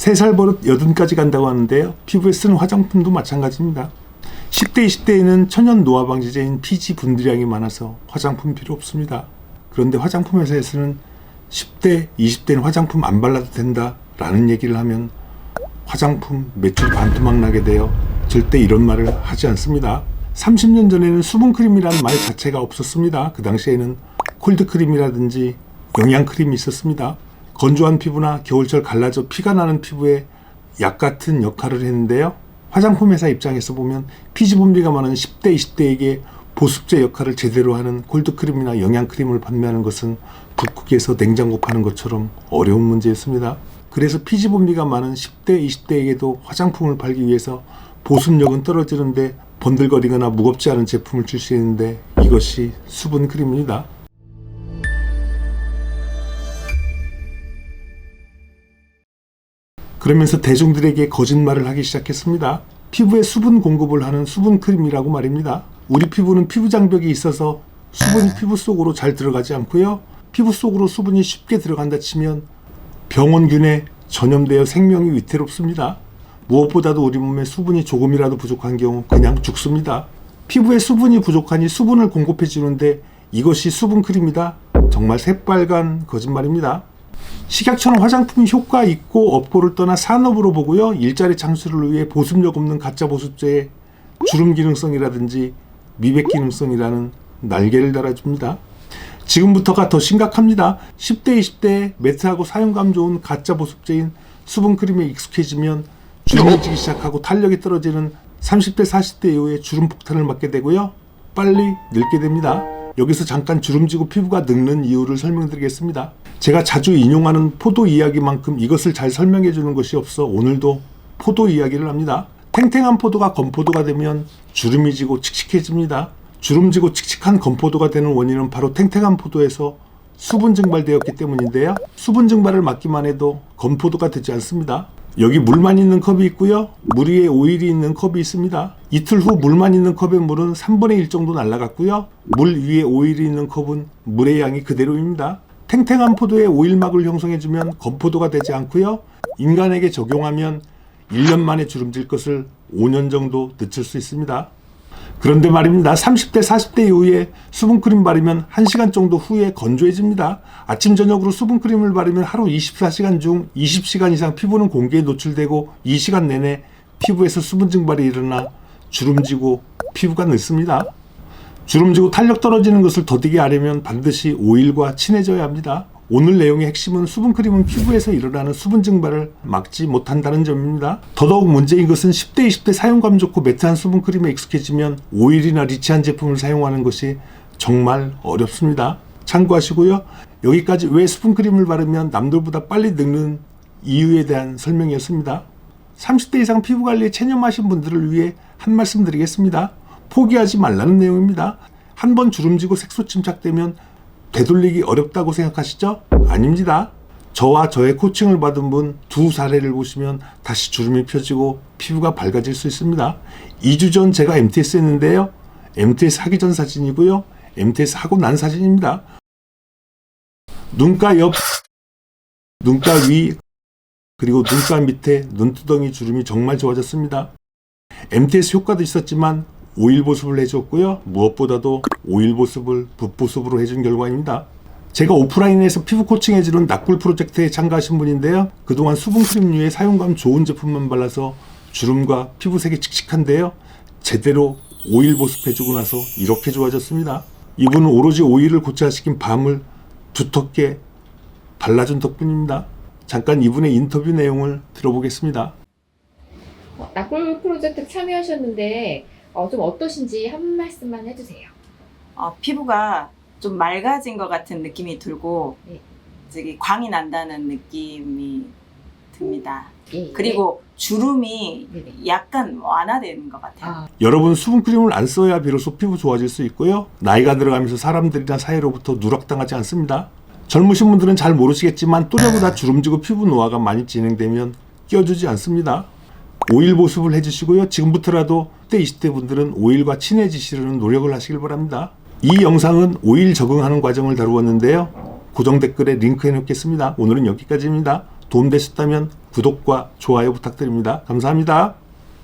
3살 버릇 여든까지 간다고 하는데요. 피부에 쓰는 화장품도 마찬가지입니다. 10대, 20대에는 천연 노화 방지제인 피지 분들량이 많아서 화장품 필요 없습니다. 그런데 화장품 회사에서는 10대, 20대는 화장품 안 발라도 된다라는 얘기를 하면 화장품 매출 반토막 나게 되어 절대 이런 말을 하지 않습니다. 30년 전에는 수분크림이라는 말 자체가 없었습니다. 그 당시에는 콜드크림이라든지 영양크림이 있었습니다. 건조한 피부나 겨울철 갈라져 피가 나는 피부에 약 같은 역할을 했는데요. 화장품 회사 입장에서 보면 피지 분비가 많은 10대, 20대에게 보습제 역할을 제대로 하는 콜드크림이나 영양크림을 판매하는 것은 북극에서 냉장고 파는 것처럼 어려운 문제였습니다. 그래서 피지 분비가 많은 10대, 20대에게도 화장품을 팔기 위해서 보습력은 떨어지는데 번들거리거나 무겁지 않은 제품을 출시했는데 이것이 수분크림입니다. 그러면서 대중들에게 거짓말을 하기 시작했습니다. 피부에 수분 공급을 하는 수분 크림이라고 말입니다. 우리 피부는 피부 장벽이 있어서 수분이 피부 속으로 잘 들어가지 않고요. 피부 속으로 수분이 쉽게 들어간다 치면 병원균에 전염되어 생명이 위태롭습니다. 무엇보다도 우리 몸에 수분이 조금이라도 부족한 경우 그냥 죽습니다. 피부에 수분이 부족하니 수분을 공급해 주는데 이것이 수분 크림이다. 정말 새빨간 거짓말입니다. 식약처는 화장품이 효과 있고 없고를 떠나 산업으로 보고요. 일자리 창출을 위해 보습력 없는 가짜 보습제에 주름 기능성이라든지 미백 기능성이라는 날개를 달아줍니다. 지금부터가 더 심각합니다. 10대, 20대에 매트하고 사용감 좋은 가짜 보습제인 수분크림에 익숙해지면 주름이 지기 시작하고 탄력이 떨어지는 30대, 40대 이후에 주름 폭탄을 맞게 되고요. 빨리 늙게 됩니다. 여기서 잠깐 주름지고 피부가 늙는 이유를 설명드리겠습니다. 제가 자주 인용하는 포도 이야기만큼 이것을 잘 설명해 주는 것이 없어 오늘도 포도 이야기를 합니다. 탱탱한 포도가 건포도가 되면 주름이 지고 칙칙해집니다. 주름지고 칙칙한 건포도가 되는 원인은 바로 탱탱한 포도에서 수분 증발되었기 때문인데요. 수분 증발을 막기만 해도 건포도가 되지 않습니다. 여기 물만 있는 컵이 있고요. 물 위에 오일이 있는 컵이 있습니다. 이틀 후 물만 있는 컵의 물은 3분의 1 정도 날아갔고요. 물 위에 오일이 있는 컵은 물의 양이 그대로입니다. 탱탱한 포도에 오일막을 형성해주면 건포도가 되지 않고요. 인간에게 적용하면 1년 만에 주름질 것을 5년 정도 늦출 수 있습니다. 그런데 말입니다. 30대, 40대 이후에 수분크림 바르면 1시간 정도 후에 건조해집니다. 아침, 저녁으로 수분크림을 바르면 하루 24시간 중 20시간 이상 피부는 공기에 노출되고 이 시간 내내 피부에서 수분 증발이 일어나 주름지고 피부가 늙습니다. 주름지고 탄력 떨어지는 것을 더디게 하려면 반드시 오일과 친해져야 합니다. 오늘 내용의 핵심은 수분크림은 피부에서 일어나는 수분 증발을 막지 못한다는 점입니다. 더더욱 문제인 것은 10대, 20대 사용감 좋고 매트한 수분크림에 익숙해지면 오일이나 리치한 제품을 사용하는 것이 정말 어렵습니다. 참고하시고요. 여기까지 왜 수분크림을 바르면 남들보다 빨리 늙는 이유에 대한 설명이었습니다. 30대 이상 피부 관리에 체념하신 분들을 위해 한 말씀 드리겠습니다. 포기하지 말라는 내용입니다. 한 번 주름지고 색소 침착되면 되돌리기 어렵다고 생각하시죠? 아닙니다. 저와 저의 코칭을 받은 분 두 사례를 보시면 다시 주름이 펴지고 피부가 밝아질 수 있습니다. 2주 전 제가 MTS 했는데요. MTS 하기 전 사진이고요. MTS 하고 난 사진입니다. 눈가 옆, 눈가 위, 그리고 눈가 밑에 눈두덩이 주름이 정말 좋아졌습니다. MTS 효과도 있었지만 오일 보습을 해줬고요. 무엇보다도 오일 보습을 붓보습으로 해준 결과입니다. 제가 오프라인에서 피부 코칭 해주는 낙굴 프로젝트에 참가하신 분인데요. 그동안 수분 크림류의 사용감 좋은 제품만 발라서 주름과 피부색이 칙칙한데요. 제대로 오일 보습해주고 나서 이렇게 좋아졌습니다. 이분은 오로지 오일을 고쳐시킨 밤을 두텁게 발라준 덕분입니다. 잠깐 이분의 인터뷰 내용을 들어보겠습니다. 어, 낙골 프로젝트 참여하셨는데 어, 좀 어떠신지 한 말씀만 해주세요. 어, 피부가 좀 맑아진 것 같은 느낌이 들고 네. 저기 광이 난다는 느낌이 듭니다. 예, 그리고 주름이 네. 네네. 약간 완화되는 것 같아요. 아, 여러분 수분크림을 안 써야 비로소 피부 좋아질 수 있고요. 나이가 들어가면서 사람들이나 사이로부터 누락당하지 않습니다. 젊으신 분들은 잘 모르시겠지만 또래보다 주름지고 피부 노화가 많이 진행되면 끼워주지 않습니다. 오일 보습을 해주시고요. 지금부터라도 10대, 20대 분들은 오일과 친해지시려는 노력을 하시길 바랍니다. 이 영상은 오일 적응하는 과정을 다루었는데요. 고정 댓글에 링크해 놓겠습니다. 오늘은 여기까지입니다. 도움 되셨다면 구독과 좋아요 부탁드립니다. 감사합니다.